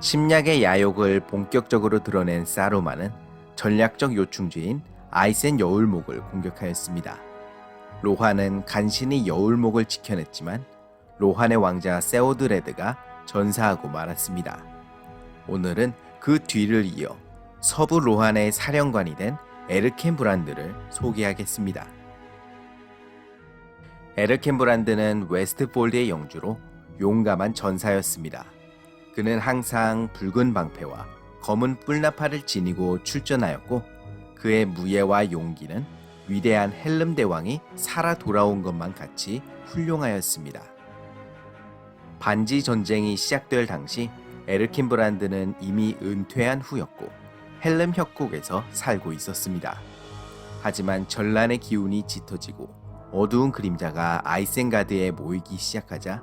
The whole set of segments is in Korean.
심약의 야욕을 본격적으로 드러낸 사루만은 전략적 요충지인 아이센 여울목을 공격하였습니다. 로한은 간신히 여울목을 지켜냈지만 로한의 왕자 세오드레드가 전사하고 말았습니다. 오늘은 그 뒤를 이어 서부 로한의 사령관이 된 에르켄 브란드를 소개하겠습니다. 에르켄 브란드는 웨스트폴드의 영주로 용감한 전사였습니다. 그는 항상 붉은 방패와 검은 뿔나팔을 지니고 출전하였고 그의 무예와 용기는 위대한 헬름 대왕이 살아 돌아온 것만 같이 훌륭하였습니다. 반지 전쟁이 시작될 당시 에르킨 브란드는 이미 은퇴한 후였고 헬름 협곡에서 살고 있었습니다. 하지만 전란의 기운이 짙어지고 어두운 그림자가 아이센가드에 모이기 시작하자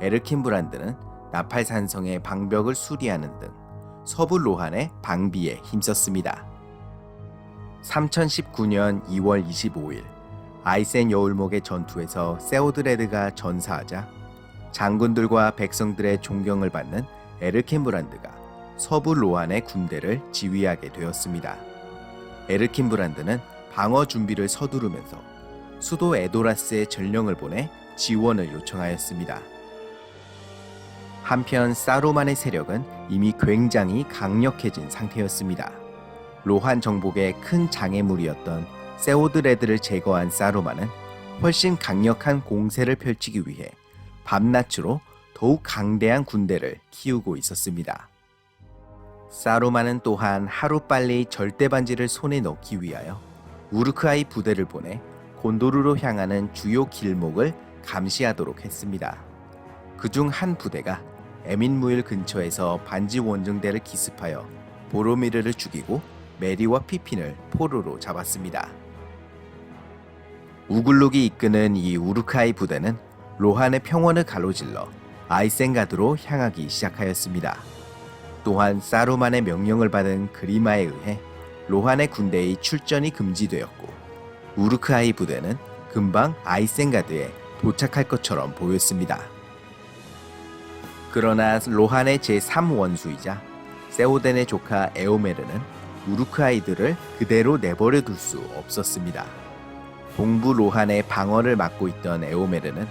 에르킨 브란드는 나팔산성의 방벽을 수리하는 등 서부 로한의 방비에 힘썼습니다. 3019년 2월 25일 아이센 여울목의 전투에서 세오드레드가 전사하자 장군들과 백성들의 존경을 받는 에르킨 브란드가 서부 로한의 군대를 지휘하게 되었습니다. 에르킨 브란드는 방어 준비를 서두르면서 수도 에도라스에 전령을 보내 지원을 요청하였습니다. 한편 사루만의 세력은 이미 굉장히 강력해진 상태였습니다. 로한 정복의 큰 장애물이었던 세오드레드를 제거한 사루만은 훨씬 강력한 공세를 펼치기 위해 밤낮으로 더욱 강대한 군대를 키우고 있었습니다. 사루만은 또한 하루빨리 절대 반지를 손에 넣기 위하여 우르크아이 부대를 보내 곤도르로 향하는 주요 길목을 감시하도록 했습니다. 그중 한 부대가 에민무일 근처에서 반지 원정대를 기습하여 보로미르를 죽이고 메리와 피핀을 포로로 잡았습니다. 우글룩이 이끄는 이 우르카이 부대는 로한의 평원을 가로질러 아이센가드로 향하기 시작하였습니다. 또한 사루만의 명령을 받은 그리마에 의해 로한의 군대의 출전이 금지되었고 우르크아이 부대는 금방 아이센가드에 도착할 것처럼 보였습니다. 그러나 로한의 제3원수이자 세오덴의 조카 에오메르는 우르크아이들을 그대로 내버려 둘 수 없었습니다. 동부 로한의 방어를 맡고 있던 에오메르는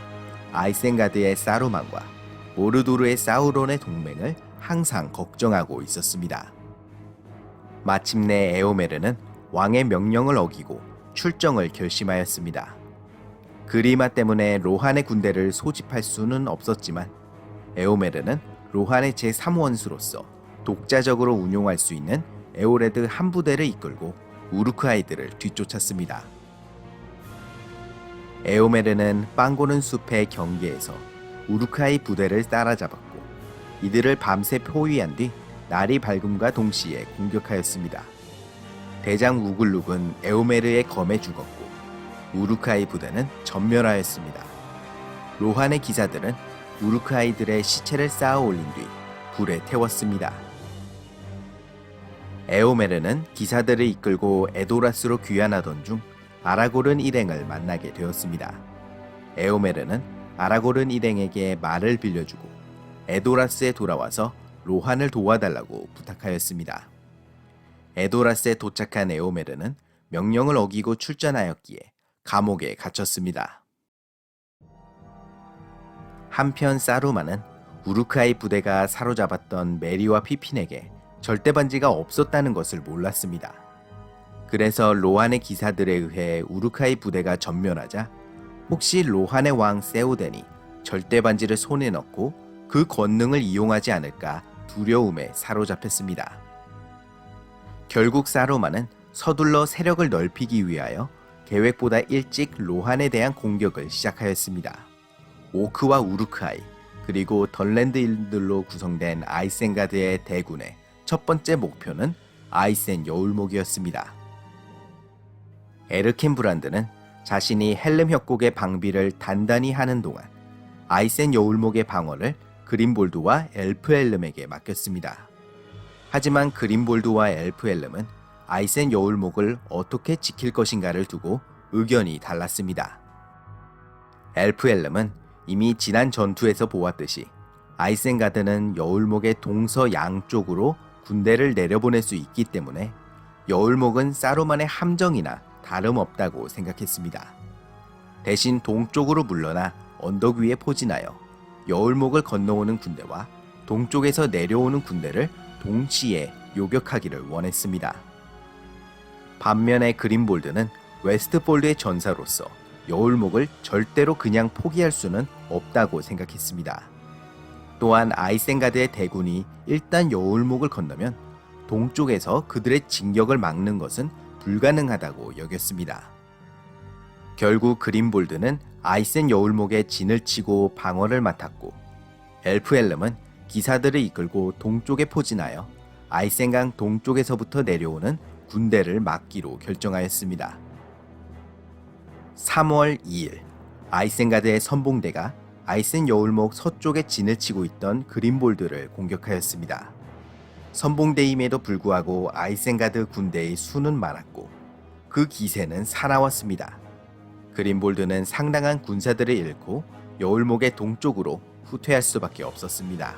아이센가드의 사루만과 모르도르의 사우론의 동맹을 항상 걱정하고 있었습니다. 마침내 에오메르는 왕의 명령을 어기고 출정을 결심하였습니다. 그리마 때문에 로한의 군대를 소집할 수는 없었지만 에오메르는 로한의 제3원수로서 독자적으로 운용할 수 있는 에오레드 한 부대를 이끌고 우르크아이들을 뒤쫓았습니다. 에오메르는 빵고는 숲의 경계에서 우르크아이 부대를 따라잡았고 이들을 밤새 포위한 뒤 날이 밝음과 동시에 공격하였습니다. 대장 우글룩은 에오메르의 검에 죽었고 우르크아이 부대는 전멸하였습니다. 로한의 기사들은 우르크아이들의 시체를 쌓아 올린 뒤 불에 태웠습니다. 에오메르는 기사들을 이끌고 에도라스로 귀환하던 중 아라고른 일행을 만나게 되었습니다. 에오메르는 아라고른 일행에게 말을 빌려주고 에도라스에 돌아와서 로한을 도와달라고 부탁하였습니다. 에도라스에 도착한 에오메르는 명령을 어기고 출전하였기에 감옥에 갇혔습니다. 한편 사루만은 우르크아이 부대가 사로잡았던 메리와 피핀에게 절대 반지가 없었다는 것을 몰랐습니다. 그래서 로한의 기사들에 의해 우르카이 부대가 전멸하자 혹시 로한의 왕 세오덴이 절대 반지를 손에 넣고 그 권능을 이용하지 않을까 두려움에 사로잡혔습니다. 결국 사로마는 서둘러 세력을 넓히기 위하여 계획보다 일찍 로한에 대한 공격을 시작하였습니다. 오크와 우르크아이 그리고 덜랜드인들로 구성된 아이센가드의 대군의 첫 번째 목표는 아이센 여울목이었습니다. 에르킨 브란드는 자신이 헬름 협곡의 방비를 단단히 하는 동안 아이센 여울목의 방어를 그린볼드와 엘프엘름에게 맡겼습니다. 하지만 그린볼드와 엘프엘름은 아이센 여울목을 어떻게 지킬 것인가를 두고 의견이 달랐습니다. 엘프엘름은 이미 지난 전투에서 보았듯이 아이센가드는 여울목의 동서 양쪽으로 군대를 내려보낼 수 있기 때문에 여울목은 사루만의 함정이나 다름없다고 생각했습니다. 대신 동쪽으로 물러나 언덕 위에 포진하여 여울목을 건너오는 군대와 동쪽에서 내려오는 군대를 동시에 요격하기를 원했습니다. 반면에 그린볼드는 웨스트폴드의 전사로서 여울목을 절대로 그냥 포기할 수는 없다고 생각했습니다. 또한 아이센가드의 대군이 일단 여울목을 건너면 동쪽에서 그들의 진격을 막는 것은 불가능하다고 여겼습니다. 결국 그린볼드는 아이센 여울목에 진을 치고 방어를 맡았고 엘프엘름은 기사들을 이끌고 동쪽에 포진하여 아이센강 동쪽에서부터 내려오는 군대를 막기로 결정하였습니다. 3월 2일 아이센가드의 선봉대가 아이센 여울목 서쪽에 진을 치고 있던 그린볼드를 공격하였습니다. 선봉대임에도 불구하고 아이센가드 군대의 수는 많았고 그 기세는 사나웠습니다. 그린볼드는 상당한 군사들을 잃고 여울목의 동쪽으로 후퇴할 수밖에 없었습니다.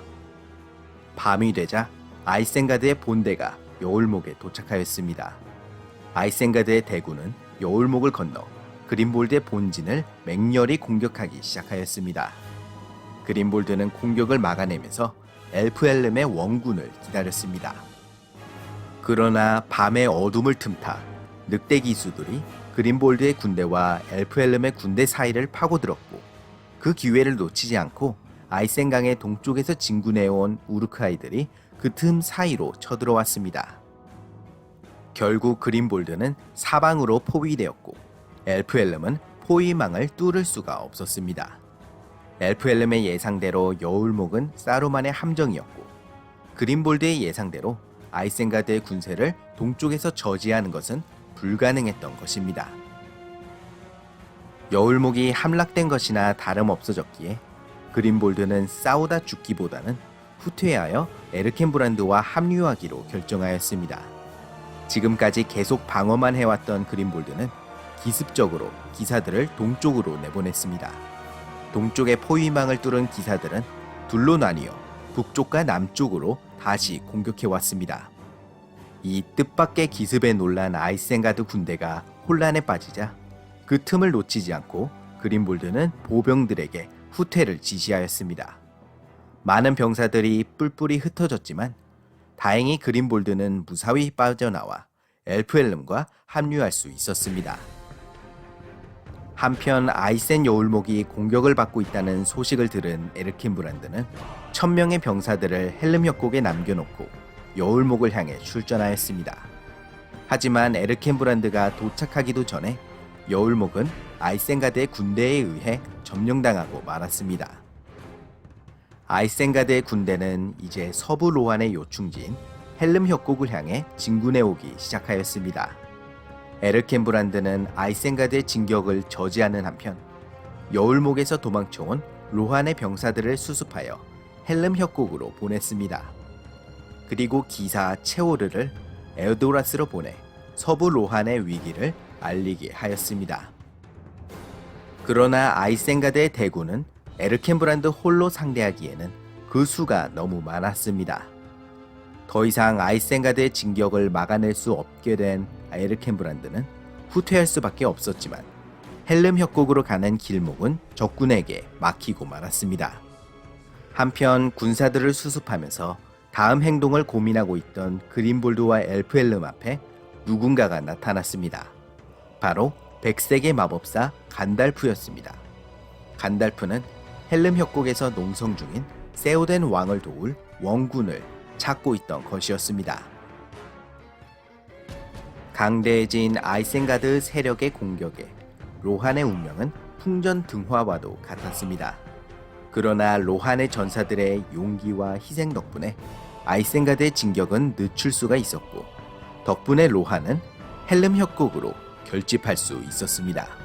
밤이 되자 아이센가드의 본대가 여울목에 도착하였습니다. 아이센가드의 대군은 여울목을 건너 그린볼드의 본진을 맹렬히 공격하기 시작하였습니다. 그린볼드는 공격을 막아내면서 엘프엘름의 원군을 기다렸습니다. 그러나 밤의 어둠을 틈타 늑대 기수들이 그린볼드의 군대와 엘프엘름의 군대 사이를 파고들었고 그 기회를 놓치지 않고 아이센강의 동쪽에서 진군해온 우르크아이들이 그 틈 사이로 쳐들어왔습니다. 결국 그린볼드는 사방으로 포위되었고 엘프엘름은 포위망을 뚫을 수가 없었습니다. 엘프엘름의 예상대로 여울목은 사루만의 함정이었고 그린볼드의 예상대로 아이센가드의 군세를 동쪽에서 저지하는 것은 불가능했던 것입니다. 여울목이 함락된 것이나 다름없어졌기에 그린볼드는 싸우다 죽기보다는 후퇴하여 에르켄브란드와 합류하기로 결정하였습니다. 지금까지 계속 방어만 해왔던 그린볼드는 기습적으로 기사들을 동쪽으로 내보냈습니다. 동쪽의 포위망을 뚫은 기사들은 둘로 나뉘어 북쪽과 남쪽으로 다시 공격해 왔습니다. 이 뜻밖의 기습에 놀란 아이센가드 군대가 혼란에 빠지자 그 틈을 놓치지 않고 그린볼드는 보병들에게 후퇴를 지시하였습니다. 많은 병사들이 뿔뿔이 흩어졌지만 다행히 그린볼드는 무사히 빠져나와 엘프엘름과 합류할 수 있었습니다. 한편 아이센 여울목이 공격을 받고 있다는 소식을 들은 에르킨 브란드는 천명의 병사들을 헬름 협곡에 남겨놓고 여울목을 향해 출전하였습니다. 하지만 에르켄 브란드가 도착하기도 전에 여울목은 아이센가드의 군대에 의해 점령당하고 말았습니다. 아이센가드의 군대는 이제 서부 로한의 요충지인 헬름 협곡을 향해 진군해 오기 시작하였습니다. 에르켄 브란드는 아이센가드의 진격을 저지하는 한편 여울목에서 도망쳐온 로한의 병사들을 수습하여 헬름 협곡으로 보냈습니다. 그리고 기사 체오르를 에어도라스로 보내 서부 로한의 위기를 알리게 하였습니다. 그러나 아이센가드의 대군은 에르켄브란드 홀로 상대하기에는 그 수가 너무 많았습니다. 더 이상 아이센가드의 진격을 막아낼 수 없게 된 에르켄브란드는 후퇴할 수밖에 없었지만 헬름 협곡으로 가는 길목은 적군에게 막히고 말았습니다. 한편 군사들을 수습하면서 다음 행동을 고민하고 있던 그린볼드와 엘프엘름 앞에 누군가가 나타났습니다. 바로 백색의 마법사 간달프였습니다. 간달프는 헬름 협곡에서 농성 중인 세오덴 왕을 도울 원군을 찾고 있던 것이었습니다. 강대해진 아이센가드 세력의 공격에 로한의 운명은 풍전 등화와도 같았습니다. 그러나 로한의 전사들의 용기와 희생 덕분에 아이센가드의 진격은 늦출 수가 있었고 덕분에 로한은 헬름 협곡으로 결집할 수 있었습니다.